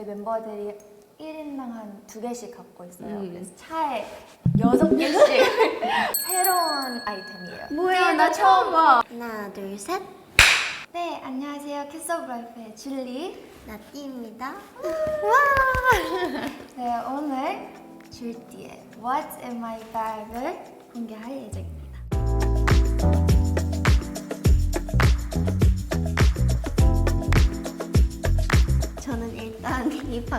저희 멤버들이 1인당 한 두 개씩 갖고 있어요. 음. 그래서 차에 여섯 개씩 새로운 아이템이에요. 뭐야 나 처음 봐. 하나, 둘, 셋. 네, 안녕하세요. 캐스 오브 라이프의 줄리. 나띠입니다. 네, 오늘 줄디의 What's in my bag을 공개할 예정입니다.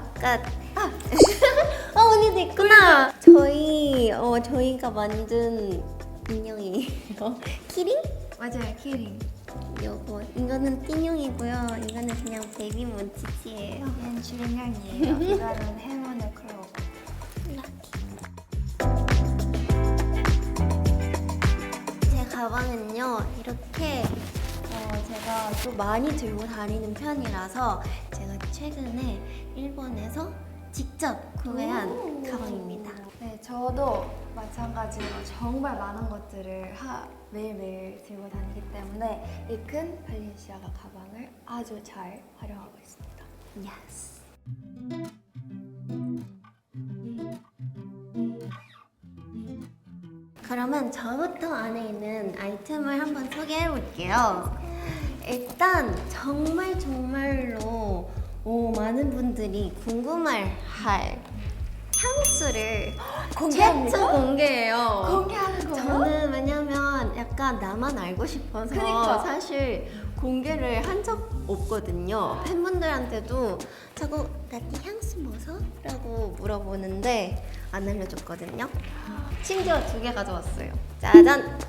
바깥 아, 어 언니도 있구나. 저희 어 저희가 만든 인형이에요. 키링? 맞아요, 키링. 요거 이거는 띵용이고요. 이거는 그냥 베이비 몬치치예요. 얘는 줄인형이에요. 이거는 행운의 클로버. 제 가방은요 이렇게 어, 제가 좀 많이 들고 다니는 편이라서 최근에 일본에서 직접 구매한 가방입니다. 네, 저도 마찬가지로 정말 많은 것들을 하, 매일매일 들고 다니기 때문에 이 큰 발렌시아가 가방을 아주 잘 활용하고 있습니다. 예스. 그러면 저부터 안에 있는 아이템을 한번 소개해 볼게요. 일단 정말 정말로 오, 많은 분들이 궁금할 할 향수를 공개합니까? 최초 공개해요. 공개하는 거요? 저는 왜냐면 약간 나만 알고 싶어서 그니까. 사실 공개를 한 적 없거든요. 팬분들한테도 자꾸 나띠 향수 뭐서? 라고 물어보는데 안 알려줬거든요. 심지어 두 개 가져왔어요. 짜잔!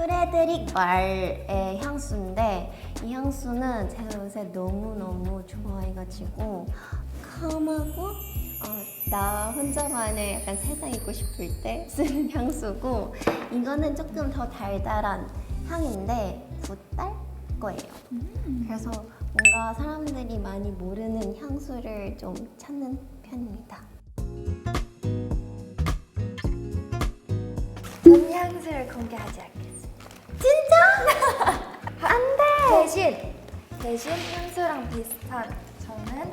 프레드릭 말의 향수인데 이 향수는 제가 요새 너무너무 좋아해가지고 컴하고 어, 나 혼자만의 약간 세상 있고 싶을 때 쓰는 향수고 이거는 조금 더 달달한 향인데 굿달 거예요. 그래서 뭔가 사람들이 많이 모르는 향수를 좀 찾는 편입니다. 전 향수를 공개하지 않겠 대신, 대신 향수랑 비슷한 저는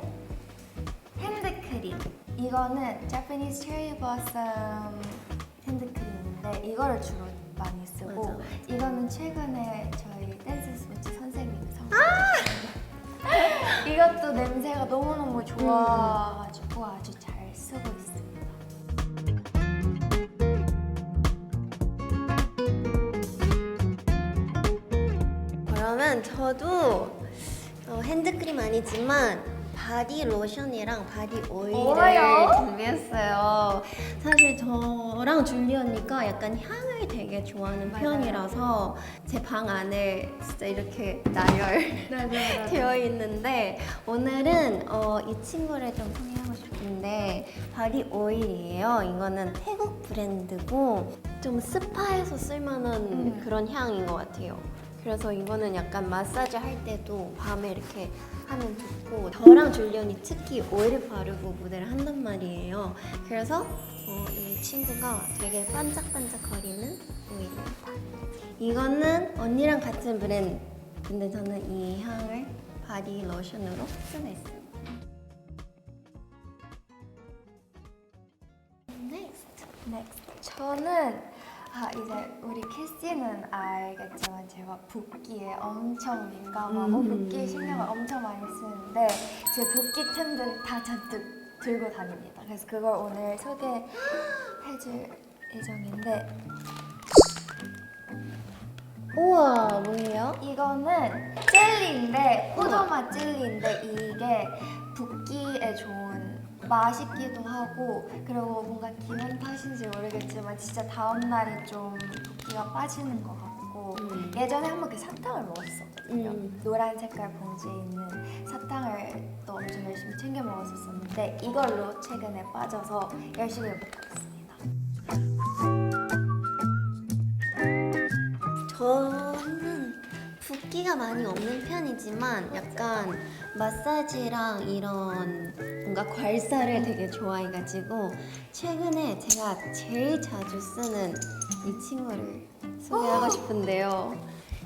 핸드크림. 이거는 Japanese Cherry Blossom 핸드크림인데 이거를 주로 많이 쓰고 맞아, 맞아. 이거는 최근에 저희 댄스 스포츠 선생님이 아! 이것도 냄새가 너무너무 좋아 그러면 저도 어, 핸드크림 아니지만 바디 로션이랑 바디 오일을 뭐예요? 준비했어요. 사실 저랑 줄리 언니가 약간 향을 되게 좋아하는 맞아요. 편이라서 제 방 안에 진짜 이렇게 나열 네, 되어 있는데 오늘은 어, 이 친구를 좀 소개하고 싶은데 바디 오일이에요. 이거는 태국 브랜드고 좀 스파에서 쓸만한 음. 그런 향인 것 같아요. 그래서 이거는 약간 마사지 할 때도 밤에 이렇게 하면 좋고 저랑 줄리언이 특히 오일을 바르고 무대를 한단 말이에요. 그래서 어, 이 친구가 되게 반짝반짝 거리는 오일입니다. 이거는 언니랑 같은 브랜드. 근데 저는 이 향을 바디 로션으로 쓰고 있습니다. Next. Next. 저는 아 이제 우리 캐시는 알겠지만 제가 붓기에 엄청 민감하고 음. 붓기 신경을 엄청 많이 쓰는데 제 붓기 템들을 다 잔뜩 들고 다닙니다. 그래서 그걸 오늘 소개해줄 예정인데 우와, 뭐예요? 이거는 젤리인데 포도맛 젤리인데 이게 붓기에 좋은 맛있기도 하고 그리고 뭔가 기분 탓인지 모르겠지만 진짜 다음 날이 좀 붓기가 빠지는 것 같고 음. 예전에 한 번 그 사탕을 먹었었거든요. 음. 노란 색깔 봉지에 있는 사탕을 또 엄청 열심히 챙겨 먹었었는데 이걸로 최근에 빠져서 열심히 먹고 있습니다. 저는 붓기가 많이 없는 편이지만 약간 마사지랑 이런 뭔가 괄사를 되게 좋아해가지고 최근에 제가 제일 자주 쓰는 이 친구를 소개하고 싶은데요.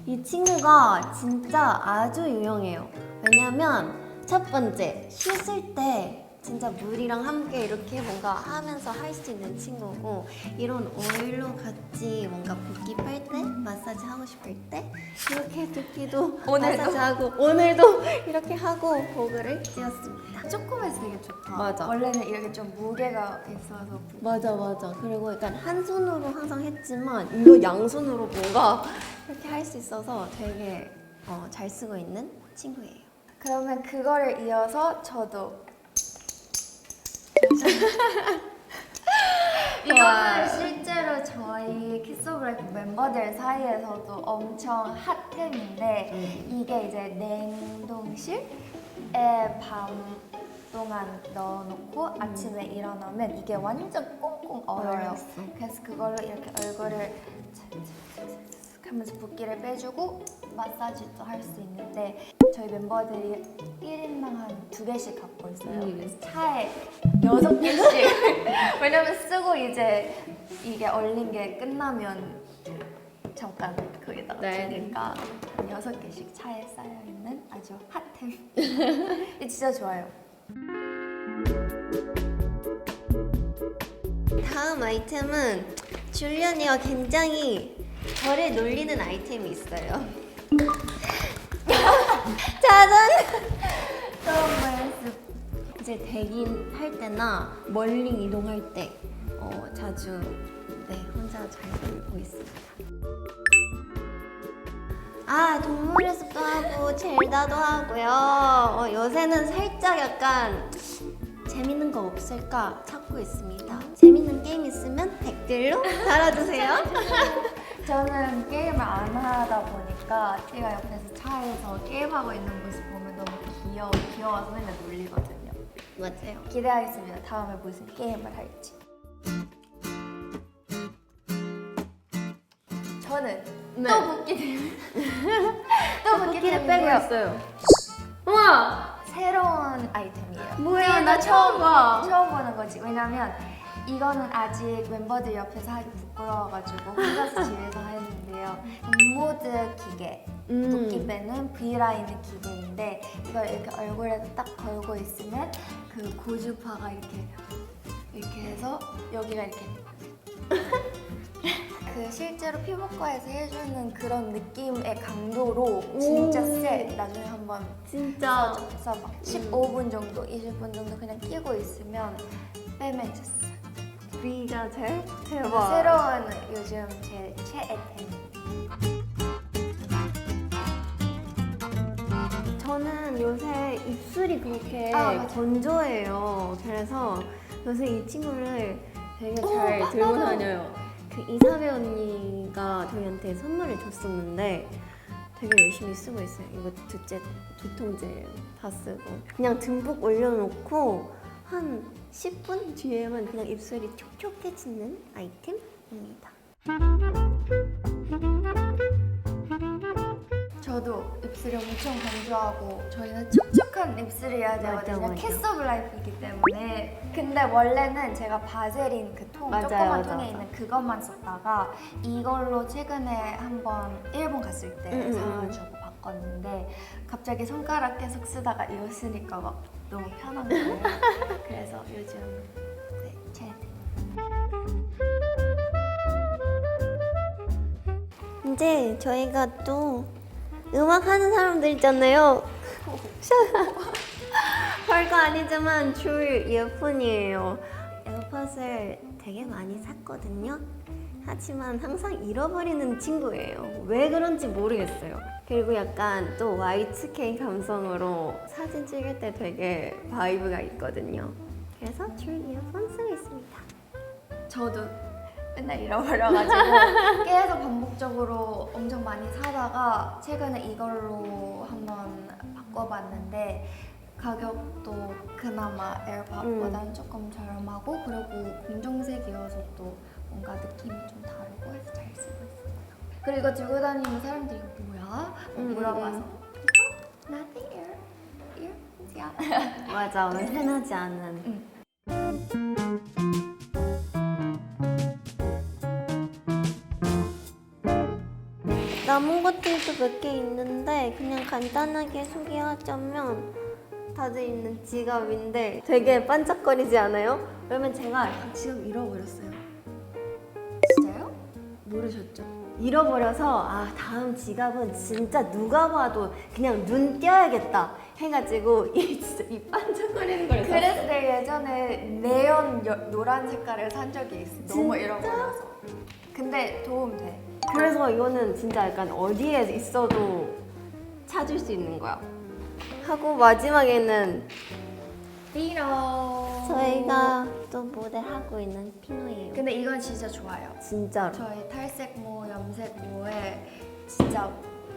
이 친구가 진짜 아주 유용해요. 왜냐면 첫 번째 씻을 때 진짜 물이랑 함께 이렇게 뭔가 하면서 할 수 있는 친구고 이런 오일로 같이 뭔가 붓기 빨때 마사지 하고 싶을 때 이렇게 두피도 오늘도? 마사지 하고 오늘도 이렇게 하고 보그를 띄웠습니다. 조금해서 되게 좋다. 맞아. 원래는 이렇게 좀 무게가 있어서 맞아 맞아 그리고 약간 한 손으로 항상 했지만 이거 양손으로 뭔가 이렇게 할 수 있어서 되게 어, 잘 쓰고 있는 친구예요. 그러면 그거를 이어서 저도 이거는 실제로 저희 키스 오브 라이프 멤버들 사이에서도 엄청 핫템인데 이게 이제 냉동실에 밤 동안 넣어놓고 아침에 일어나면 이게 완전 꽁꽁 얼어요. 그래서 그걸로 이렇게 얼굴을 하면서 붓기를 빼주고 마사지도 할 수 있는데 저희 멤버들이 1인당 한 두 개씩 갖고 있어요. 음. 그래서 차에 여섯 개씩 왜냐면 쓰고 이제 이게 얼린 게 끝나면 잠깐 거기다가 네. 두니까 한 여섯 개씩 차에 쌓여 있는 아주 핫템. 진짜 좋아요. 다음 아이템은 줄리언이와 굉장히 저를 놀리는 아이템이 있어요. 서브웨이스 이제 대긴 할 때나 멀리 이동할 때 어, 자주 네 혼자 잘 놀고 있습니다. 아 동물의 숲도 하고 젤다도 하고요. 어, 요새는 살짝 약간 재밌는 거 없을까 찾고 있습니다. 재밌는 게임 있으면 댓글로 달아주세요. 저는 게임을 안 하다 보니까 제가 옆에서 차에서 게임하고 있는 모습 보면 너무 귀여워, 귀여워서 맨날 놀리거든요. 맞아요. 기대하겠습니다. 다음에 무슨 게임을 할지. 저는 네. 또 붓기 붓기를 빼고 때문에요. 있어요. 우와! 새로운 아이템이에요. 뭐야, 나 처음 봐. 처음 보는 거지. 왜냐면 이거는 아직 멤버들 옆에서 하기 부끄러워가지고 혼자서 집에서 하는데요. 인모드 기계. 음. 붓기 빼는 V라인 기계인데 이걸 이렇게 얼굴에 딱 걸고 있으면 그 고주파가 이렇게 이렇게 해서 여기가 이렇게 그 실제로 피부과에서 해주는 그런 느낌의 강도로 진짜 오. 세. 나중에 한번 진짜 그래서 막 15분 정도, 20분 정도 그냥 끼고 있으면 빼면 이제 싹. V가 제일 새로운 요즘 제 최애템. 저는 요새 입술이 그렇게 아. 건조해요. 그래서 요새 이 친구를 되게 오, 잘 맞- 들고. 다녀요. 그 이사배 언니가 저희한테 선물을 줬었는데 되게 열심히 쓰고 있어요. 이거 두째 두통제 다 쓰고 그냥 듬뿍 올려놓고 한 10분 뒤에만 그냥 입술이 촉촉해지는 아이템입니다. 저도 입술이 엄청 건조하고 저희는 촉촉 한 입술이어야 맞아, 되거든요. 맞아. 키스 오브 라이프이기 때문에. 근데 원래는 제가 바세린 그 통, 맞아요, 조그만 맞아, 통에 맞아. 있는 그것만 썼다가 이걸로 최근에 한번 일본 갔을 때 음, 음, 사가지고 바꿨는데 갑자기 손가락 계속 쓰다가 이거 쓰니까 막 너무 편한 거예요. 그래서 요즘 네, 제 이제 저희가 또 음악 하는 사람들 있잖아요. 별거 아니지만 줄 이어폰이에요. 에어팟을 되게 많이 샀거든요. 하지만 항상 잃어버리는 친구예요. 왜 그런지 모르겠어요. 그리고 약간 또 Y2K 감성으로 사진 찍을 때 되게 바이브가 있거든요. 그래서 줄 이어폰 쓰고 있습니다. 저도 맨날 잃어버려가지고 계속 반복적으로 엄청 많이 사다가 최근에 이걸로 한번 바꿔봤는데 가격도 그나마 에어팟보다는 조금 저렴하고 그리고 검정색이어서 또 뭔가 느낌이 좀 다르고 해서 잘 쓰고 있습니다. 그리고 이거 들고 다니는 사람들이 이거 뭐야? 음, 물어봐서 음. 이거 nothing ear earpiece야. 맞아, 왜 흔하지 않은. 응. 남은 것들도 몇 개 있는데 그냥 간단하게 소개하자면 다들 있는 지갑인데 되게 반짝거리지 않아요? 그러면 제가 지갑 잃어버렸어요. 진짜요? 모르셨죠? 잃어버려서 아 다음 지갑은 진짜 누가 봐도 그냥 눈 띄어야겠다 해가지고 이 진짜 이 반짝거리는 걸. 그래서 내가 예전에 네온 여- 노란 색깔을 산 적이 있어. 너무 진짜? 잃어버려서. 근데 도움 돼. 그래서 이거는 진짜 약간 어디에 있어도 찾을 수 있는 거야. 하고 마지막에는 피노. 저희가 또 모델 하고 있는 피노예요. 근데 이건 진짜 좋아요. 진짜로. 저희 탈색 모, 염색 모에 진짜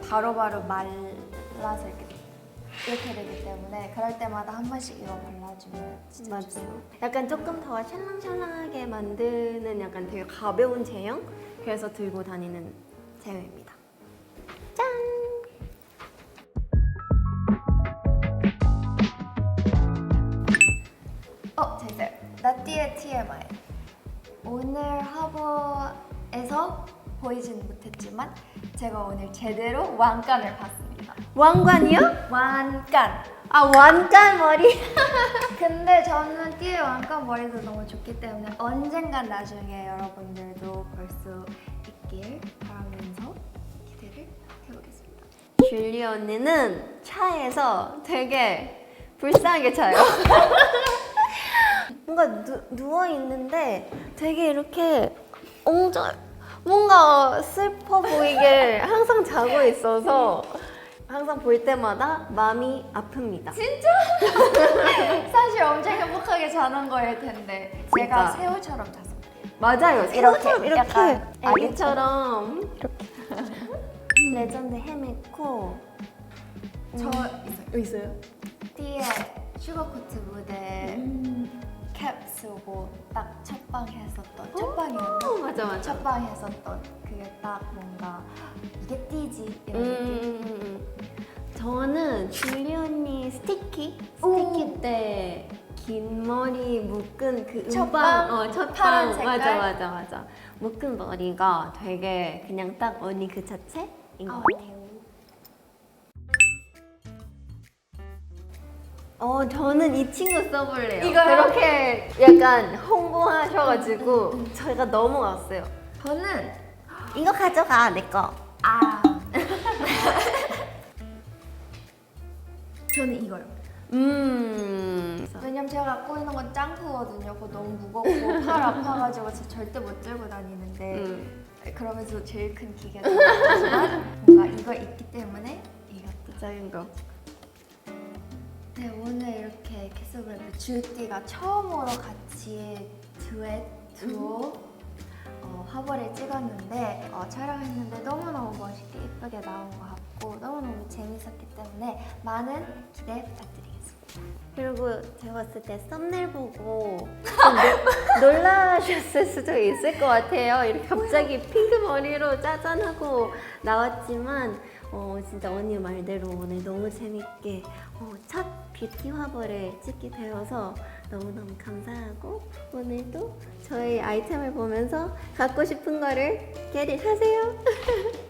바로바로 말라서 이렇게 이렇게 되기 때문에 그럴 때마다 한 번씩 이거 발라주면 진짜. 맞아요. 약간 조금 더 샬랑샬랑하게 만드는 약간 되게 가벼운 제형? 그래서 들고 다니는 제형입니다. 짠! 어, 됐어요. 나띠의 TMI. 오늘 하버에서 보이진 못했지만 제가 오늘 제대로 왕관을 봤습니다. 왕관이요? 왕관. 아, 왕관 머리? 근데 저는 띠의 왕관 머리도 너무 좋기 때문에 언젠간 나중에 여러분들도 볼 수 있길 바라면서 기대를 해보겠습니다. 줄리 언니는 차에서 되게 불쌍하게 자요. 뭔가 누, 누워 있는데 되게 이렇게 엉절 뭔가 슬퍼 보이게 항상 자고 있어서 항상 볼 때마다 마음이 아픕니다. 진짜? 사실 엄청 행복하게 자는 거일 텐데 제가 진짜. 새우처럼 잤어요. 맞아요. 이렇게, 새우처럼 이렇게 약간 아기처럼 이렇게 레전드 헤맸고 저 있어요. 있어요? 띠에 슈거코트 무대 캡 쓰고 딱 첫방 했었던 첫방이었나? 어, 맞아 맞아. 첫방 했었던 그게 딱 뭔가 이게 띠지 이런 음, 느낌. 음, 음, 음. 저는 줄리 언니 스티키 오. 스티키 때 긴 머리 묶은 그 첫방? 음방 어 첫방 파란 색깔? 맞아 맞아 맞아 묶은 머리가 되게 그냥 딱 언니 그 자체인 것 어. 같아요. 어 저는 이 친구 써볼래요. 이거요? 그렇게 약간 홍보하셔가지고 저희가 넘어갔어요. 저는 이거 가져가 내 거. 아 저는 이거요. 음. 왜냐면 제가 갖고 있는 건 짱크거든요. 그거 너무 무겁고 팔 아파가지고 저 절대 못 들고 다니는데 음. 그러면서 제일 큰 기계도 아니지만 뭔가 이거 있기 때문에 이것도 작은 거. 네 오늘 이렇게 캐스블 주띠가 처음으로 같이 듀엣 두오 어, 화보를 찍었는데 어, 촬영했는데 너무너무 멋있게 예쁘게 나온 것 같 고 너무너무 재밌었기 때문에 많은 기대 부탁드리겠습니다. 그리고 제가 봤을 때 썸네일 보고 놀라셨을 수도 있을 것 같아요. 이렇게 갑자기 핑크 머리로 짜잔하고 나왔지만 어, 진짜 언니 말대로 오늘 너무 재밌게 어, 첫 뷰티 화보를 찍게 되어서 너무너무 감사하고 오늘도 저희 아이템을 보면서 갖고 싶은 거를 게리 사세요.